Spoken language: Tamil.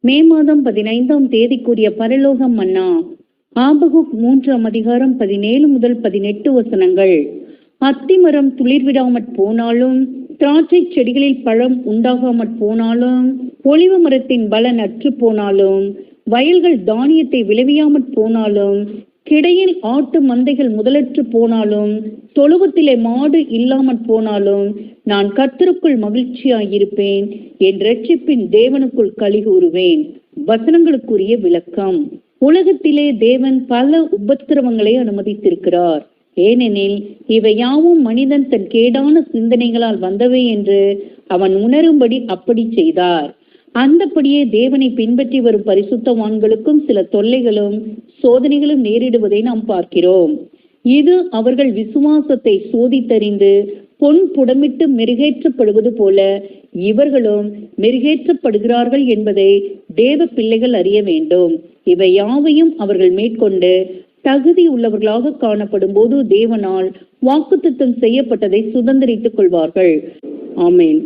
மே மாதம் பதினைந்தாம் தேதிக்குரிய பரலோகம் மன்னா. ஆபகுக் மூன்றாம் அதிகாரம் பதினேழு முதல் பதினெட்டு வசனங்கள். அத்திமரம் துளிர்விடாமற் போனாலும் திராட்சை செடிகளில் பழம் உண்டாகாமற் போனாலும் ஒளிவு மரத்தின் பலன் அற்று போனாலும் வயல்கள் தானியத்தை விளைவியாமற் போனாலும் கிடையில் ஆட்டு மந்தைகள் முதலற்று போனாலும் தொழுவத்திலே மாடு இல்லாமற் போனாலும் நான் கர்த்தருக்குள் மகிழ்ச்சியாயிருப்பேன் என் ரட்சிப்பின் தேவனுக்குள் கலிகூறுவேன் வசனங்களுக்குரிய விளக்கம். உலகத்திலே தேவன் பல உபத்திரவங்களை அனுமதித்திருக்கிறார். ஏனெனில் இவை யாவும் மனிதன் தன் கேடான சிந்தனைகளால் வந்தவை என்று அவன் உணரும்படி அப்படி செய்தார். அந்தப்படியே தேவனை பின்பற்றி வரும் பரிசுத்தவான்களுக்கும் சில தொல்லைகளும் சோதனைகளும் நேரிடுவதை நாம் பார்க்கிறோம். இது அவர்கள் விசுவாசத்தை சோதித்தறிந்து பொன் புடமிட்டு மெருகேற்றப்படுவது போல இவர்களும் மெருகேற்றப்படுகிறார்கள் என்பதை தேவ பிள்ளைகள் அறிய வேண்டும். இவை யாவையும் அவர்கள் மேற்கொண்டு தகுதி உள்ளவர்களாக காணப்படும் போது தேவனால் வாக்குத்தத்தம் செய்யப்பட்டதை சுதந்திரித்துக் கொள்வார்கள். ஆமேன்.